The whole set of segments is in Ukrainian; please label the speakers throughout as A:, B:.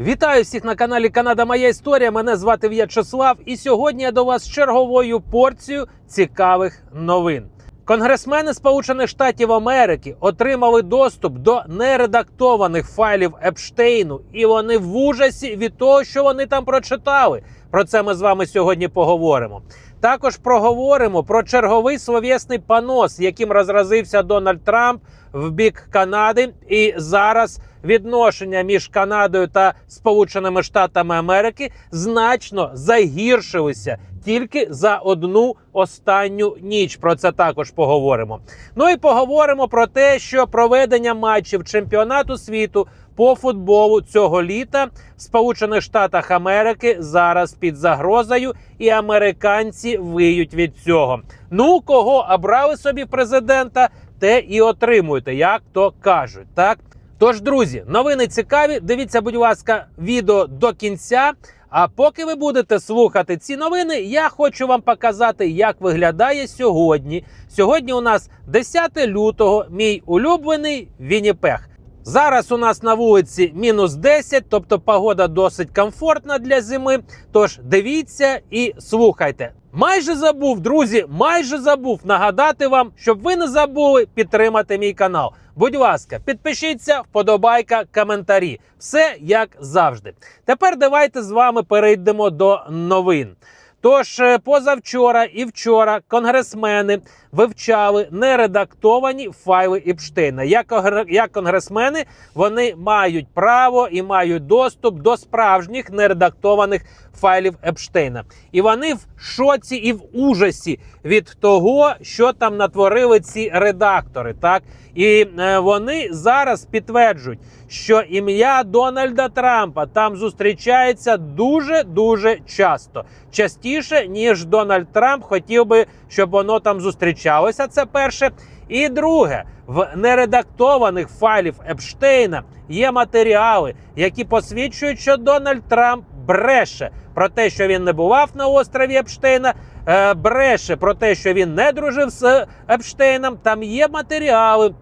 A: Вітаю всіх на каналі Канада Моя Історія. Мене звати В'ячеслав, і сьогодні я до вас з черговою порцією цікавих новин. Конгресмени Сполучених Штатів Америки отримали доступ до нередактованих файлів Епштейну, і вони в ужасі від того, що вони там прочитали. Про це ми з вами сьогодні поговоримо. Також проговоримо про черговий словесний понос, яким розразився Дональд Трамп в бік Канади, і зараз відношення між Канадою та Сполученими Штатами Америки значно загіршилися тільки за одну останню ніч. Про це також поговоримо. Ну і поговоримо про те, що проведення матчів чемпіонату світу по футболу цього літа в Сполучених Штатах Америки зараз під загрозою, і американці виють від цього. Ну кого обрали собі президента, те і отримуєте, як то кажуть, так. Тож, друзі, новини цікаві. Дивіться, будь ласка, відео до кінця. А поки ви будете слухати ці новини, я хочу вам показати, як виглядає сьогодні. Сьогодні у нас 10 лютого, мій улюблений Вінніпех. Зараз у нас на вулиці мінус 10, тобто погода досить комфортна для зими. Тож дивіться і слухайте. Майже забув, друзі, майже забув нагадати вам, щоб ви не забули підтримати мій канал. Будь ласка, підпишіться, вподобайка, коментарі. Все як завжди. Тепер давайте з вами перейдемо до новин. Тож е, позавчора і вчора конгресмени вивчали нередактовані файли Епштейна. Як, як конгресмени вони мають право і мають доступ до справжніх нередактованих файлів Епштейна. І вони в шоці і в ужасі від того, що там натворили ці редактори. Так і е, вони зараз підтверджують, що ім'я Дональда Трампа там зустрічається дуже дуже часто, частіше ніж Дональд Трамп хотів би, щоб воно там зустрічалося. Це перше. І друге, в нередактованих файлів Епштейна є матеріали, які посвідчують, що Дональд Трамп бреше про те, що він не бував на острові Епштейна. е, Бреше про те, що він не дружив з Епштейном. Там є матеріали.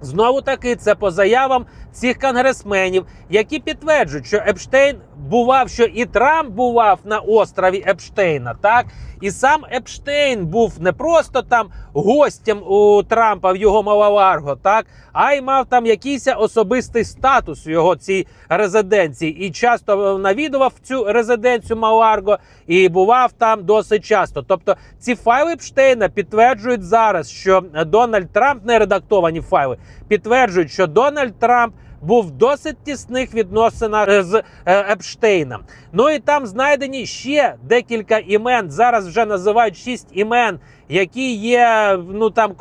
A: Знову таки, це по заявам цих конгресменів, які підтверджують, що Епштейн бував, що і Трамп бував на острові Епштейна, так і сам Епштейн був не просто там гостем у Трампа в його Малаварго, так а й мав там якийсь особистий статус в його цій резиденції, і часто навідував цю резиденцію Маларго і бував там досить часто. Тобто ці файли Епштейна підтверджують зараз, що Дональд Трамп не редактовані файли, підтверджують, що Дональд Трамп. Був в досить тісних відносинах з е, Епштейном. Ну і там знайдені ще декілька імен. Зараз вже називають шість імен, які є. Ну там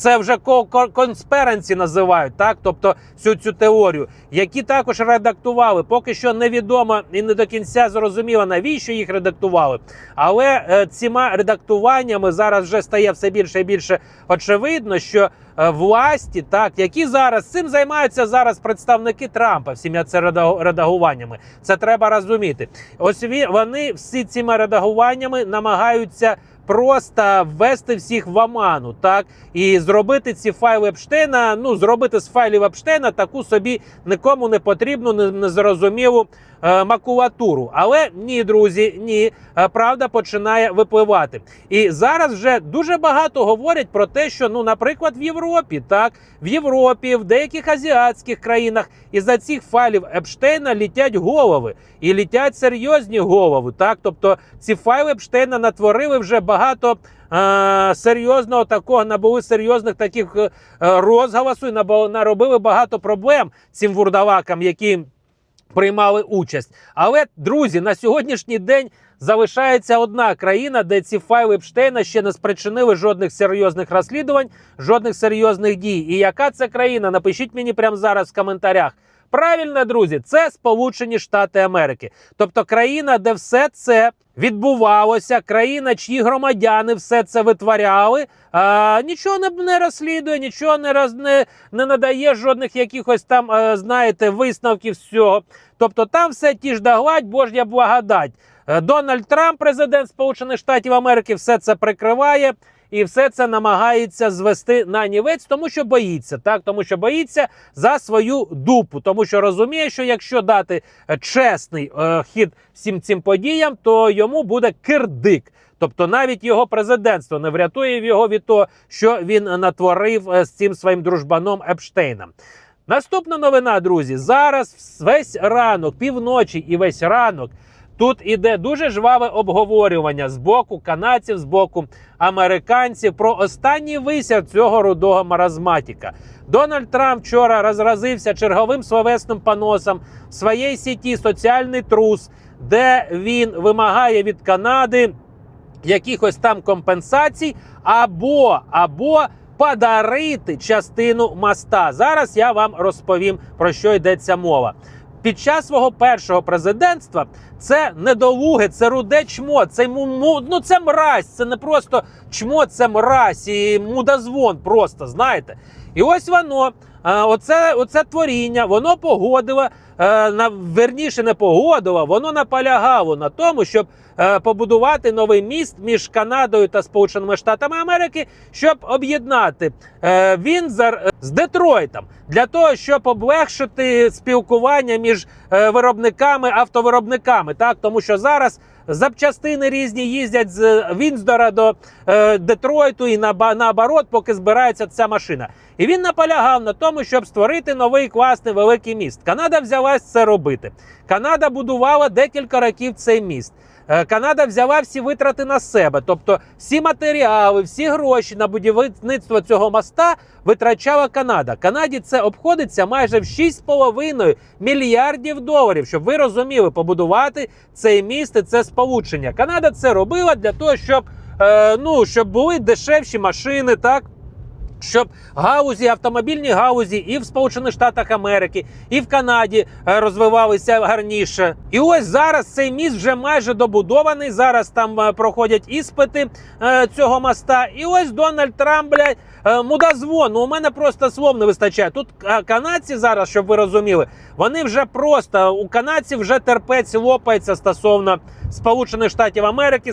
A: це вже ко- ко- конспіренці називають, так тобто всю цю теорію, які також редактували. Поки що невідомо і не до кінця зрозуміло, навіщо їх редактували. Але е, цими редактуваннями зараз вже стає все більше і більше очевидно, що е, власті, так які зараз цим займаються зараз представники Трампа, всіма це реда- редагуваннями. Це треба розуміти. Ось вони всі цими редагуваннями намагаються. Просто ввести всіх в оману, так? І зробити ці файли Епштейна, ну зробити з файлів Епштейна таку собі нікому не потрібну, не- незрозумілу макулатуру. Але ні, друзі, ні, Е, правда починає випливати. І зараз вже дуже багато говорять про те, що ну, наприклад, в Європі, так в Європі, в деяких азіатських країнах із за цих файлів Епштейна літять голови і літять серйозні голови. Так, тобто ці файли Епштейна натворили вже багато. е, Серйозного такого набули серйозних таких е, розголосу і наробили багато проблем цим вурдалакам, які приймали участь. Але друзі, на сьогоднішній день залишається одна країна, де ці файли Епштейна ще не спричинили жодних серйозних розслідувань, жодних серйозних дій. І яка це країна? Напишіть мені прямо зараз в коментарях. Правильно, друзі, це Сполучені Штати Америки, тобто країна, де все це відбувалося, країна, чиї громадяни все це витворяли, а, нічого не, не розслідує, нічого не роз не, не надає жодних якихось там, е, знаєте, висновків з цього. Тобто там все ті ж да гладь, Божня благодать. Е, Дональд Трамп, президент Сполучених Штатів Америки, все це прикриває. І все це намагається звести на нівець, тому що боїться, так тому що боїться за свою дупу, тому що розуміє, що якщо дати е, чесний е, хід всім цим подіям, то йому буде кирдик. Тобто навіть його президентство не врятує його від того, що він натворив е, з цим своїм дружбаном Епштейном. Наступна новина, друзі. Зараз весь ранок, півночі і весь ранок. Тут іде дуже жваве обговорювання з боку канадців, з боку американців про останній висяв цього рудого маразматіка. Дональд Трамп вчора розразився черговим словесним поносом в своїй сіті соціальний трус, де він вимагає від Канади якихось там компенсацій або або подарити частину моста. Зараз я вам розповім про що йдеться мова. Під час свого першого президентства це недолуге, це руде чмо, це му- ну це мразь, це не просто чмо, це мразь і мудазвон. просто, знаєте. І ось воно, оце, оце творіння, воно погодило, е, верніше не погодило, воно наполягало на тому, щоб е, побудувати новий міст між Канадою та Сполученими Штатами Америки, щоб об'єднати е, Вінзор е, з Детройтом для того, щоб облегшити спілкування між виробниками, автовиробниками. Так, тому що зараз запчастини різні їздять з Вінздора до е, Детройту і наоборот, поки збирається ця машина. І він наполягав на тому, щоб створити новий класний великий міст. Канада взялась це робити. Канада будувала декілька років цей міст. Е, Канада взяла всі витрати на себе, тобто всі матеріали, всі гроші на будівництво цього моста витрачала Канада. Канаді це обходиться майже в 6,5 мільярдів доларів, щоб ви розуміли, побудувати цей міст і це сполучення. Канада це робила для того, щоб, е, ну, щоб були дешевші машини, так. Щоб гаузі, автомобільні гаузі і в Сполучених Штатах Америки, і в Канаді е, розвивалися гарніше. І ось зараз цей міст вже майже добудований. Зараз там е, проходять іспити е, цього моста. І ось Дональд Трамп, блядь, мудозвон. Ну, у мене просто слов не вистачає. Тут е, канадці зараз, щоб ви розуміли, вони вже просто у канадців вже терпець лопається стосовно Сполучених Штатів Америки,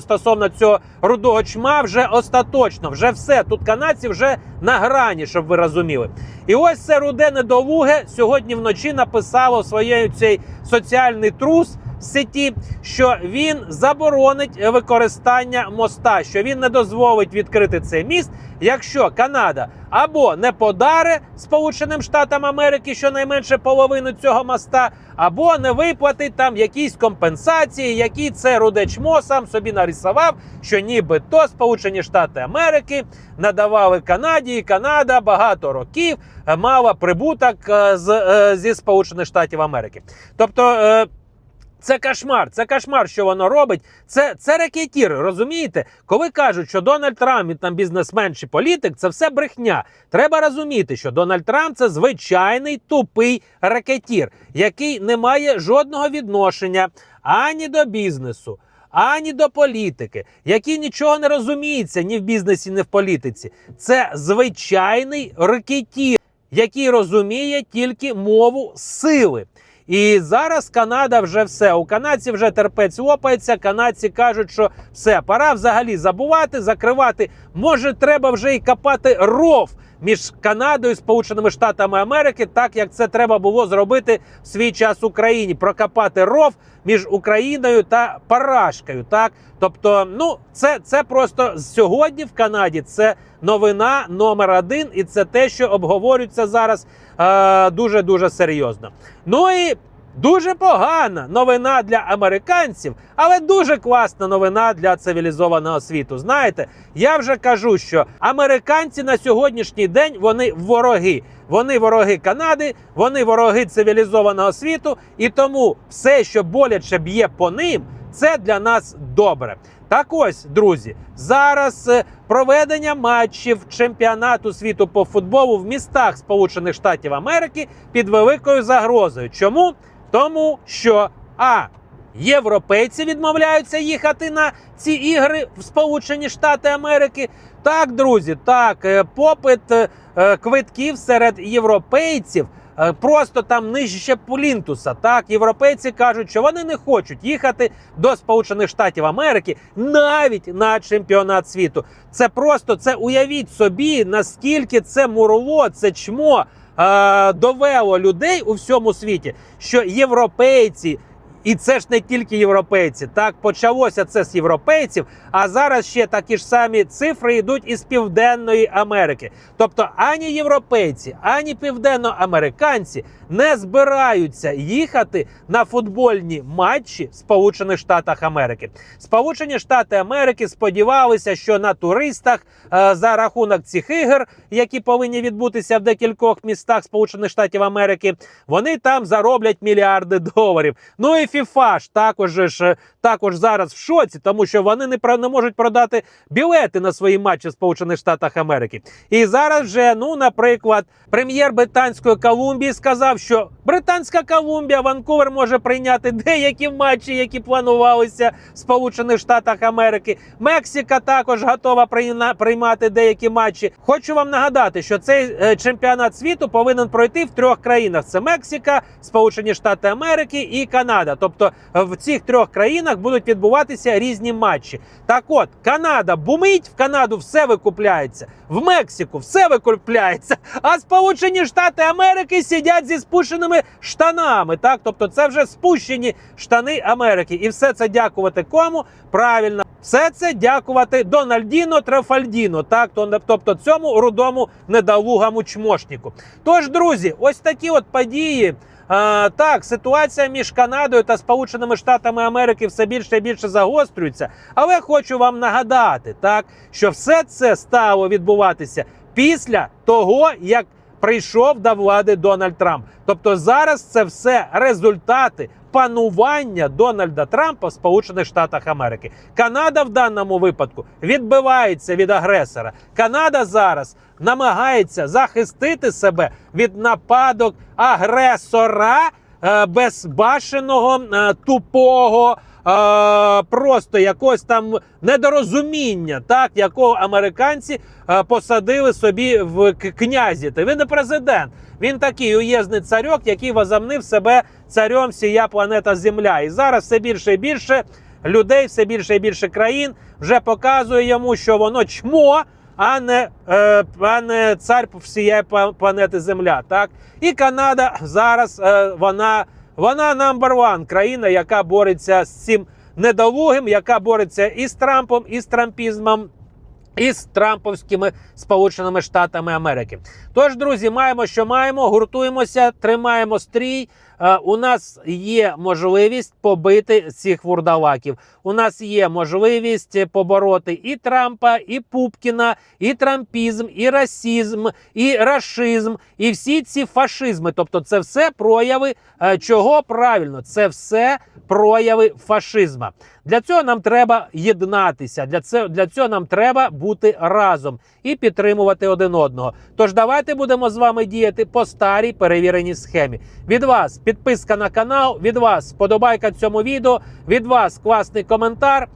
A: стосовно цього рудого чма, вже остаточно, вже все. Тут канадці вже на грані, щоб ви розуміли. І ось це руде недолуге сьогодні вночі написало своєю цей соціальний трус сеті, що він заборонить використання моста, що він не дозволить відкрити цей міст, якщо Канада або не подаре Сполученим Штатам Америки щонайменше половину цього моста, або не виплатить там якісь компенсації, які це руде чмо сам собі нарисував, що нібито Сполучені Штати Америки надавали Канаді, і Канада багато років е, мала прибуток е, з, е, зі Сполучених Штатів Америки. Тобто. Це кошмар, це кошмар, що воно робить. Це, це рекетір, розумієте? Коли кажуть, що Дональд Трамп він там бізнесмен чи політик, це все брехня. Треба розуміти, що Дональд Трамп це звичайний тупий рекетір, який не має жодного відношення ані до бізнесу. Ані до політики, який нічого не розуміється ні в бізнесі, ні в політиці. Це звичайний рекетір, який розуміє тільки мову сили. І зараз Канада вже все. У канадці вже терпець лопається. Канадці кажуть, що все, пора взагалі забувати, закривати. Може, треба вже і копати ров між Канадою і Сполученими Штатами Америки, так як це треба було зробити в свій час Україні. Прокопати ров між Україною та Парашкою. Так, тобто, ну це, це просто сьогодні в Канаді. Це новина номер один, і це те, що обговорюється зараз дуже дуже серйозно. Ну і дуже погана новина для американців, але дуже класна новина для цивілізованого світу. Знаєте, я вже кажу, що американці на сьогоднішній день вони вороги. Вони вороги Канади, вони вороги цивілізованого світу, і тому все, що боляче б'є по ним, це для нас добре. Так ось, друзі, зараз е, проведення матчів чемпіонату світу по футболу в містах Сполучених Штатів Америки під великою загрозою. Чому? Тому що а. Європейці відмовляються їхати на ці ігри в Сполучені Штати Америки. Так, друзі, так, е, попит е, е, квитків серед європейців просто там нижче плінтуса. Так, європейці кажуть, що вони не хочуть їхати до Сполучених Штатів Америки навіть на чемпіонат світу. Це просто це уявіть собі, наскільки це мурло, це чмо довело людей у всьому світі, що європейці. І це ж не тільки європейці. Так почалося це з європейців, а зараз ще такі ж самі цифри йдуть із Південної Америки. Тобто ані європейці, ані південноамериканці не збираються їхати на футбольні матчі Сполучених Штатів Америки. Сполучені Штати Америки сподівалися, що на туристах е, за рахунок цих ігор, які повинні відбутися в декількох містах Сполучених Штатів Америки, вони там зароблять мільярди доларів. Ну і Ж також ж також зараз в шоці, тому що вони не про- не можуть продати білети на свої матчі Сполучених Штатах Америки. І зараз вже, ну, наприклад, прем'єр Британської Колумбії сказав, що Британська Колумбія Ванкувер може прийняти деякі матчі, які планувалися в Сполучених Штатах Америки. Мексика також готова приймати деякі матчі. Хочу вам нагадати, що цей е, чемпіонат світу повинен пройти в трьох країнах: це Мексика, Сполучені Штати Америки і Канада. Тобто е, в цих трьох країнах будуть відбуватися різні матчі. Так от, Канада бумить, в Канаду все викупляється, в Мексику все викупляється, а Сполучені Штати Америки сидять зі спущеними штанами. Так, тобто це вже спущені штани Америки. І все це дякувати кому? Правильно, все це дякувати Дональдіно Трафальдіно. Так, то- тобто цьому рудому недолугому чмошнику. Тож, друзі, ось такі от події. Так, ситуація між Канадою та Сполученими Штатами Америки все більше і більше загострюється. Але хочу вам нагадати, так, що все це стало відбуватися після того, як прийшов до влади Дональд Трамп. Тобто зараз це все результати панування Дональда Трампа в Сполучених Штатах Америки. Канада в даному випадку відбивається від агресора. Канада зараз намагається захистити себе від нападок агресора е, безбашеного, е, тупого. Просто якогось там недорозуміння, так якого американці посадили собі в князі. Та він не президент. Він такий уєзний царьок, який возомнив себе царем всія планета Земля. І зараз все більше і більше людей, все більше і більше країн вже показує йому, що воно чмо, а не, е, а не цар всієї пла- планети Земля. Так і Канада зараз е, вона, вона number one країна, яка бореться з цим недолугим, яка бореться і з Трампом, і з трампізмом. І з Трамповськими Сполученими Штатами Америки. Тож, друзі, маємо, що маємо, гуртуємося, тримаємо стрій. Е, у нас є можливість побити цих вурдалаків. У нас є можливість побороти і Трампа, і Пупкіна, і трампізм, і расізм, і рашизм, і всі ці фашизми. Тобто, це все прояви е, чого правильно? Це все прояви фашизма. Для цього нам треба єднатися. Для цього, для цього нам треба бути разом і підтримувати один одного. Тож давайте будемо з вами діяти по старій перевіреній схемі. Від вас підписка на канал, від вас сподобайка цьому відео, від вас класний коментар.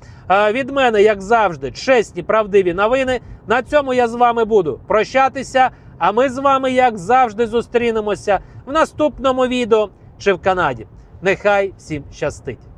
A: Від мене, як завжди, чесні, правдиві новини. На цьому я з вами буду прощатися. А ми з вами, як завжди, зустрінемося в наступному відео чи в Канаді. Нехай всім щастить!